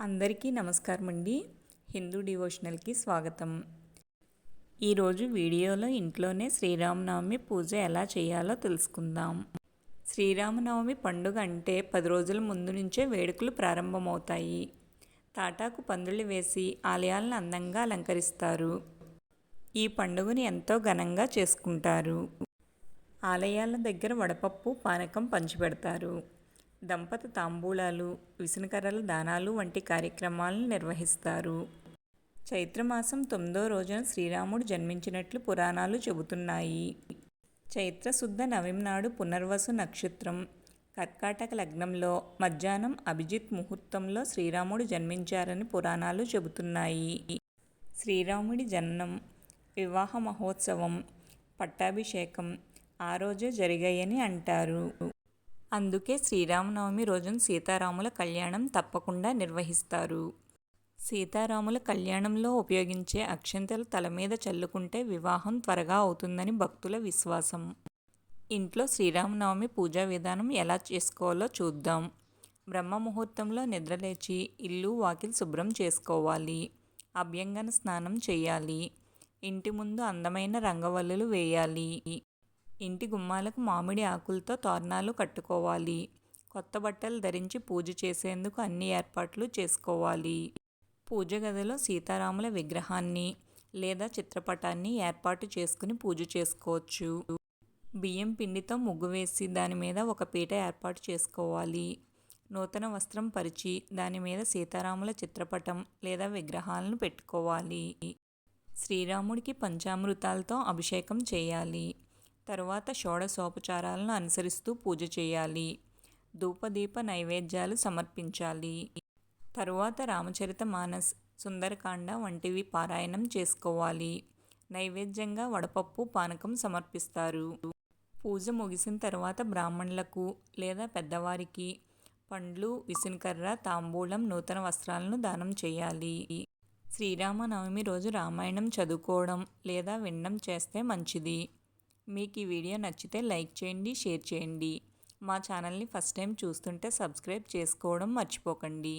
అందరికీ నమస్కారం అండి హిందూ డివోషనల్కి స్వాగతం. ఈరోజు వీడియోలో ఇంట్లోనే శ్రీరామనవమి పూజ ఎలా చేయాలో తెలుసుకుందాం. శ్రీరామనవమి పండుగ అంటే పది రోజుల ముందు నుంచే వేడుకలు ప్రారంభమవుతాయి. తాటాకు పందులు వేసి ఆలయాలను అందంగా అలంకరిస్తారు. ఈ పండుగను ఎంతో ఘనంగా చేసుకుంటారు. ఆలయాల దగ్గర వడపప్పు పానకం పంచిపెడతారు. దంపతి తాంబూలాలు విసనకర్రల దానాలు వంటి కార్యక్రమాలను నిర్వహిస్తారు. చైత్రమాసం తొమ్మిదో రోజున శ్రీరాముడు జన్మించినట్లు పురాణాలు చెబుతున్నాయి. చైత్రశుద్ధ నవమి నాడు పునర్వసు నక్షత్రం కర్కాటక లగ్నంలో మధ్యాహ్నం అభిజిత్ ముహూర్తంలో శ్రీరాముడు జన్మించారని పురాణాలు చెబుతున్నాయి. శ్రీరాముడి జననం వివాహ మహోత్సవం పట్టాభిషేకం ఆ రోజే జరిగాయని అంటారు. అందుకే శ్రీరామనవమి రోజున సీతారాముల కళ్యాణం తప్పకుండా నిర్వహిస్తారు. సీతారాముల కళ్యాణంలో ఉపయోగించే అక్షంతలు తల మీద చల్లుకుంటే వివాహం త్వరగా అవుతుందని భక్తుల విశ్వాసం. ఇంట్లో శ్రీరామనవమి పూజా విధానం ఎలా చేసుకోవాలో చూద్దాం. బ్రహ్మ ముహూర్తంలో నిద్రలేచి ఇల్లు వాకిల్ శుభ్రం చేసుకోవాలి. అభ్యంగన స్నానం చేయాలి. ఇంటి ముందు అందమైన రంగవల్లులు వేయాలి. ఇంటి గుమ్మాలకు మామిడి ఆకులతో తోరణాలు కట్టుకోవాలి. కొత్త బట్టలు ధరించి పూజ చేసేందుకు అన్ని ఏర్పాట్లు చేసుకోవాలి. పూజ గదిలో సీతారాముల విగ్రహాన్ని లేదా చిత్రపటాన్ని ఏర్పాటు చేసుకుని పూజ చేసుకోవచ్చు. బియ్యం పిండితో ముగ్గు వేసి దాని మీద ఒక పీట ఏర్పాటు చేసుకోవాలి. నూతన వస్త్రం పరిచి దాని మీద సీతారాముల చిత్రపటం లేదా విగ్రహాలను పెట్టుకోవాలి. శ్రీరాముడికి పంచామృతాలతో అభిషేకం చేయాలి. తరువాత షోడశోపచారాలను అనుసరిస్తూ పూజ చేయాలి. ధూపదీప నైవేద్యాలు సమర్పించాలి. తరువాత రామచరిత మానస్ సుందరకాండ వంటివి పారాయణం చేసుకోవాలి. నైవేద్యంగా వడపప్పు పానకం సమర్పిస్తారు. పూజ ముగిసిన తర్వాత బ్రాహ్మణులకు లేదా పెద్దవారికి పండ్లు విసునకర్ర తాంబూలం నూతన వస్త్రాలను దానం చేయాలి. శ్రీరామనవమి రోజు రామాయణం చదువుకోవడం లేదా వినడం చేస్తే మంచిది. మీకు ఈ వీడియో నచ్చితే లైక్ చేయండి షేర్ చేయండి. మా ఛానల్ని ఫస్ట్ టైం చూస్తుంటే సబ్స్క్రైబ్ చేసుకోవడం మర్చిపోకండి.